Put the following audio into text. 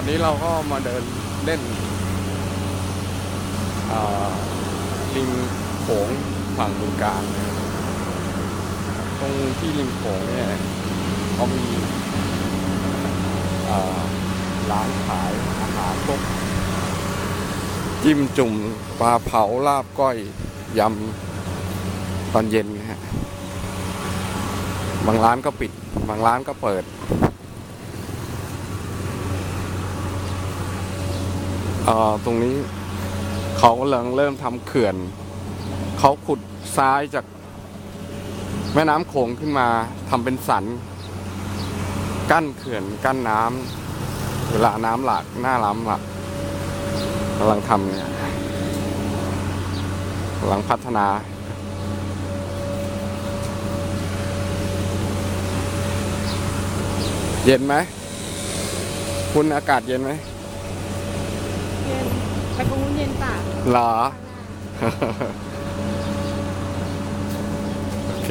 อนนี้เราก็มาเดินเล่นริมโขงฝั่งบึงการนตรงที่ริมโขงเนี่ยเขามีร้านขายอาหารพวกจิ้มจุ่มปลาเผาลาบก้อยยำตอนเย็นนะฮะบางร้านก็ปิด บางร้านก็เปิด เอ่อ ตรงนี้เขากำลังเริ่มทำเขื่อน เขาขุดซ้ายจากแม่น้ำโขงขึ้นมาทำเป็นสัน กั้นเขื่อนกั้นน้ำเวลาน้ำหลากหน้าล้ำหลากกำลังทำเนี่ยกำลังพัฒนาเย็นไหม คุณอากาศเย็นไหม ไปตรงนู้นเย็นป่ะเหรอข้างหน้าโอเค